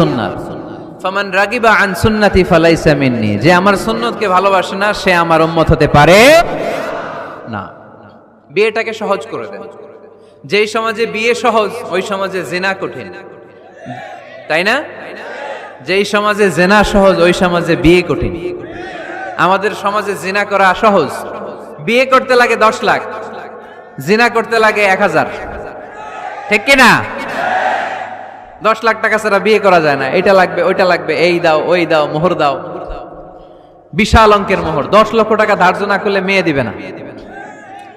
সুন্নাত। ফামান রাগিবা আন সুন্নাতি ফালাইসা মিন্নি। যে আমার সুন্নতকে ভালোবাসে না, সে আমার উম্মত হতে পারে না। বিয়েটাকে সহজ করে দেন। যেই সমাজে বিয়ে সহজ, ওই সমাজে জেনা কঠিন। তাই না? যেই সমাজে জেনা সহজ, ওই সমাজে বিয়ে কঠিন। আমাদের সমাজে জিনা করা সহজ। বিয়ে করতে লাগে দশ লাখ, জিনা করতে লাগে এক হাজার। ঠিক কিনা? দশ লাখ টাকা ছাড়া বিয়ে করা যায় না। এটা লাগবে, ওইটা লাগবে, এই দাও, ওই দাও, মোহর দাও। বিশাল অঙ্কের মোহর। দশ লক্ষ টাকা ধার্য না করলে মেয়ে দিবে না।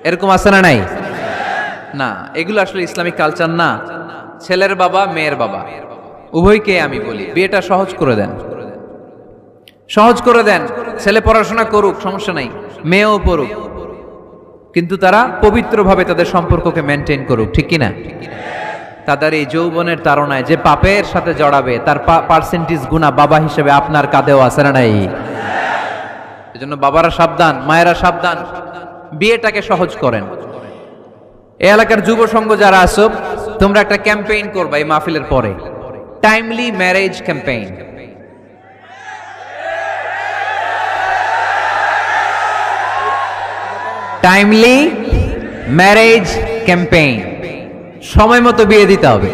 এরকম আছে না নাই? না, এগুলো আসলে ইসলামিক কালচার না। ছেলের বাবা, মেয়ের বাবা। উভয়কে আমি বলি, বিয়েটা সহজ করে দেন। সহজ করে দেন, ছেলে পড়াশোনা করুক, সমস্যা নাই। মেয়েও পড়ুক। কিন্তু তারা পবিত্রভাবে তাদের সম্পর্ককে মেনটেন করুক, ঠিক কিনা? তাদের এই যৌবনের তারণায় যে পাপের সাথে জড়াবে, তার পার্সেন্টেজ গুণা বাবা হিসেবে আপনার কাঁধেও আছে না নাই? এজন্য বাবারা সাবধান, মায়েরা সাবধান, বিয়েটাকে সহজ করেন। এই এলাকার যুব সংঘ যারা আছো, তোমরা একটা ক্যাম্পেইন করবা এই মাহফিলের পরে। Timely marriage campaign timely marriage campaign সময় মতো বিয়ে দিতে হবে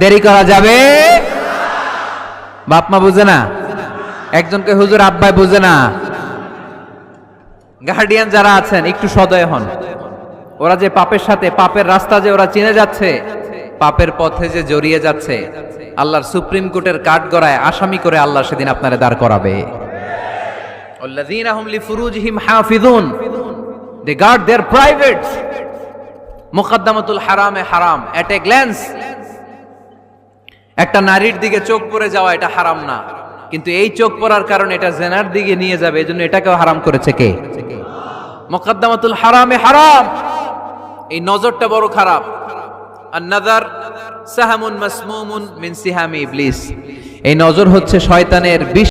দেরি করা যাবে বাপ মা বুঝে না একজনকে হুজুর আব্বাই বুঝে না গার্ডিয়ান যারা আছেন একটু সদয় হন ওরা যে পাপের সাথে পাপের রাস্তা যে ওরা চিনে যাচ্ছে পাপের পথে যে জড়িয়ে যাচ্ছে আল্লাহর সুপ্রিম কোর্টের কাঠ গড়ায় আসামি করে আল্লাহ সেদিন আপনারে দাঁড় করাবে والذين هم لفروجهم حافظون they guard their privates মুকদ্দামাতুল হারামে হারাম এট এ গ্ল্যান্স একটা নারীর দিকে চোখ পড়ে যাওয়া এটা হারাম না। কিন্তু এই চোখ পড়ার কারণে এটা জেনার দিকে নিয়ে যাবে, এজন্য এটাকেও হারাম করেছে কে? মুকদ্দামাতুল হারামে হারাম। এই নজরটা বড় খারাপ। আর নাজার সাহামুন মাসমুমুন মিন সিহামি ইবলিস। এই নজর হচ্ছে শয়তানের বিষ